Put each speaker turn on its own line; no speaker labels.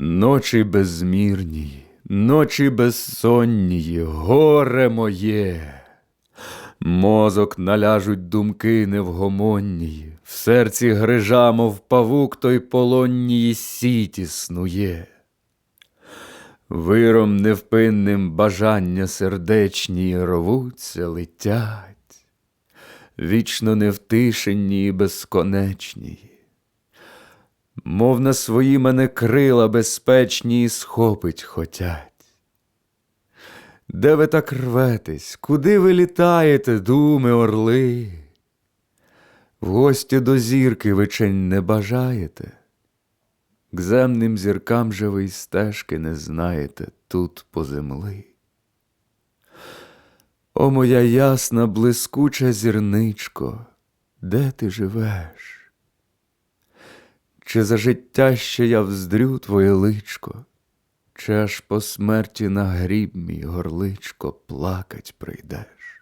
Ночі безмірні, ночі безсонні, горе моє. Мозок наляжуть думки невгомонні, в серці грижа, мов павук той полонній сіті снує. Виром невпинним бажання сердечні рвуться, летять, вічно невтишені і безконечні. Мов на свої мене крила безпечні і схопить хотять. Де ви так рветесь, куди ви літаєте, думи орли? В гості до зірки ви чень не бажаєте? К земним зіркам же ви й стежки не знаєте тут по земли. О, моя ясна, блискуча зірничко, де ти живеш? Чи за життя ще я вздрю твоє личко, чи аж по смерті на гріб мій горличко плакать прийдеш?